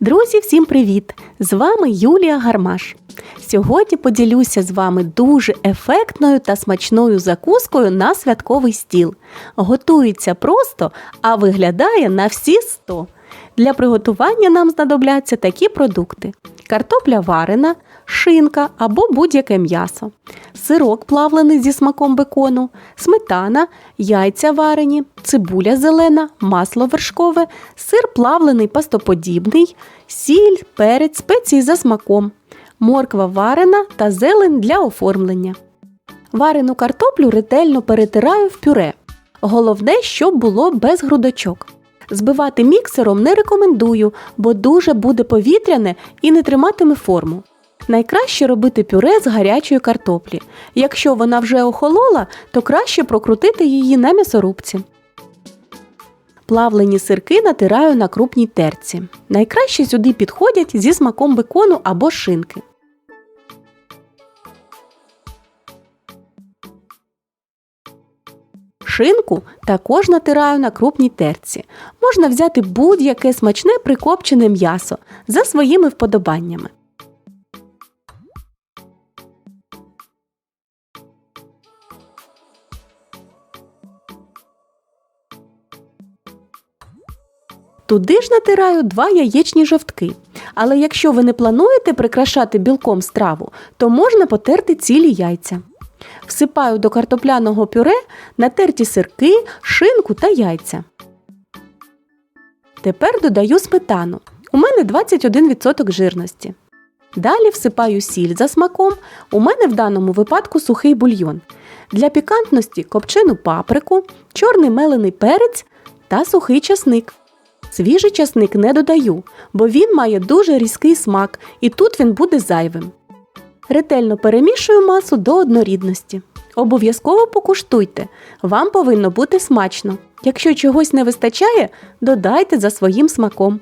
Друзі, всім привіт! З вами Юлія Гармаш. Сьогодні поділюся з вами дуже ефектною та смачною закускою на святковий стіл. Готується просто, а виглядає на всі 100. Для приготування нам знадобляться такі продукти: картопля варена, шинка або будь-яке м'ясо, сирок плавлений зі смаком бекону, сметана, яйця варені, цибуля зелена, масло вершкове, сир плавлений пастоподібний, сіль, перець, спеції за смаком, морква варена та зелень для оформлення. Варену картоплю ретельно перетираю в пюре. Головне, щоб було без грудочок. Збивати міксером не рекомендую, бо дуже буде повітряне і не триматиме форму. Найкраще робити пюре з гарячої картоплі. Якщо вона вже охолола, то краще прокрутити її на м'ясорубці. Плавлені сирки натираю на крупній терці. Найкраще сюди підходять зі смаком бекону або шинки. Шинку також натираю на крупній терці. Можна взяти будь-яке смачне прикопчене м'ясо за своїми вподобаннями. Туди ж натираю два яєчні жовтки. Але якщо ви не плануєте прикрашати білком страву, то можна потерти цілі яйця. Всипаю до картопляного пюре натерті сирки, шинку та яйця. Тепер додаю сметану. У мене 21% жирності. Далі всипаю сіль за смаком. У мене в даному випадку сухий бульйон. Для пікантності копчену паприку, чорний мелений перець та сухий часник. Свіжий часник не додаю, бо він має дуже різкий смак і тут він буде зайвим. Ретельно перемішую масу до однорідності. Обов'язково покуштуйте, вам повинно бути смачно. Якщо чогось не вистачає, додайте за своїм смаком.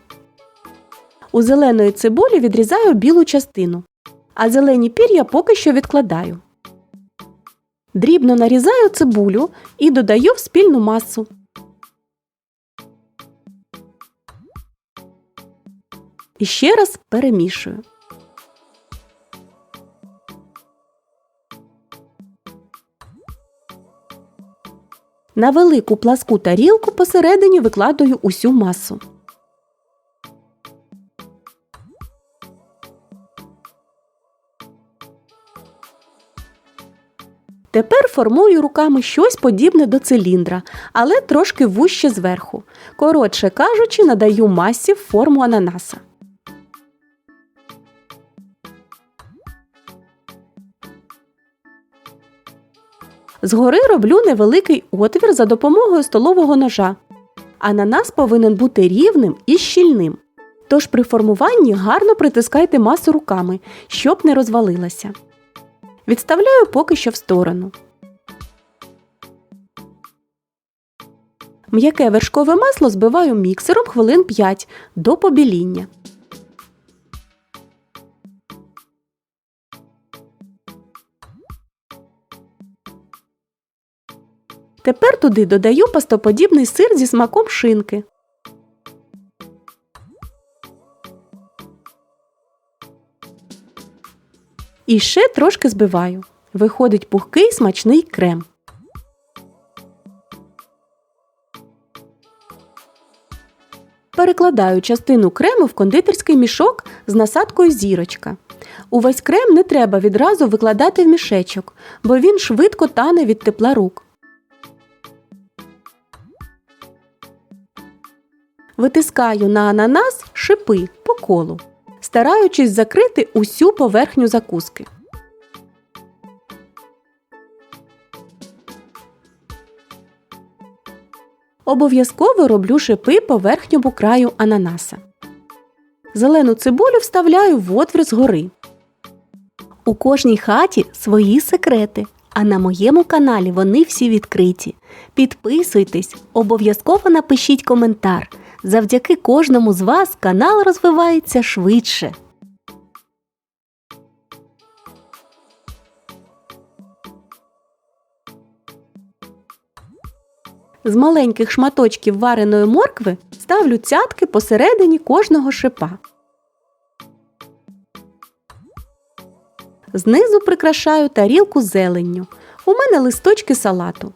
У зеленої цибулі відрізаю білу частину, а зелені пір'я поки що відкладаю. Дрібно нарізаю цибулю і додаю в спільну масу. І ще раз перемішую. На велику пласку тарілку посередині викладаю усю масу. Тепер формую руками щось подібне до циліндра, але трошки вуще зверху. Коротше кажучи, надаю масі форму ананаса. Згори роблю невеликий отвір за допомогою столового ножа. Ананас повинен бути рівним і щільним. Тож при формуванні гарно притискайте масу руками, щоб не розвалилася. Відставляю поки що в сторону. М'яке вершкове масло збиваю міксером хвилин 5 до побіління. Тепер туди додаю пастоподібний сир зі смаком шинки. І ще трошки збиваю. Виходить пухкий смачний крем. Перекладаю частину крему в кондитерський мішок з насадкою зірочка. Увесь крем не треба відразу викладати в мішечок, бо він швидко тане від тепла рук. Витискаю на ананас шипи по колу, стараючись закрити усю поверхню закуски. Обов'язково роблю шипи по верхньому краю ананаса. Зелену цибулю вставляю в отвір згори. У кожній хаті свої секрети, а на моєму каналі вони всі відкриті. Підписуйтесь, обов'язково напишіть коментар завдяки кожному з вас канал розвивається швидше. З маленьких шматочків вареної моркви ставлю цятки посередині кожного шипа. Знизу прикрашаю тарілку зеленню. У мене листочки салату.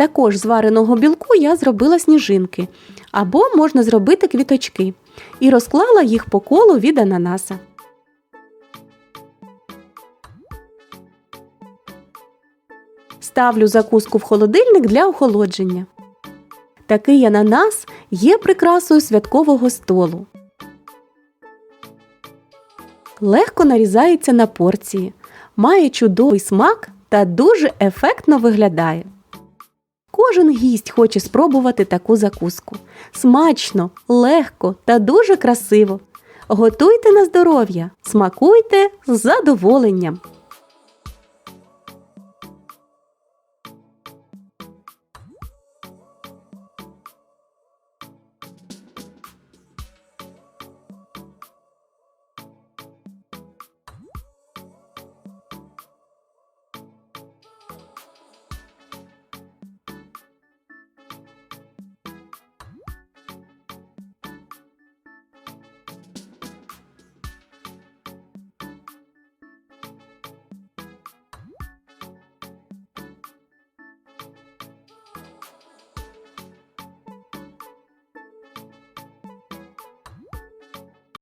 Також з вареного білку я зробила сніжинки, або можна зробити квіточки, і розклала їх по колу від ананаса. Ставлю закуску в холодильник для охолодження. Такий ананас є прикрасою святкового столу. Легко нарізається на порції, має чудовий смак та дуже ефектно виглядає. Кожен гість хоче спробувати таку закуску. Смачно, легко та дуже красиво. Готуйте на здоров'я, смакуйте з задоволенням.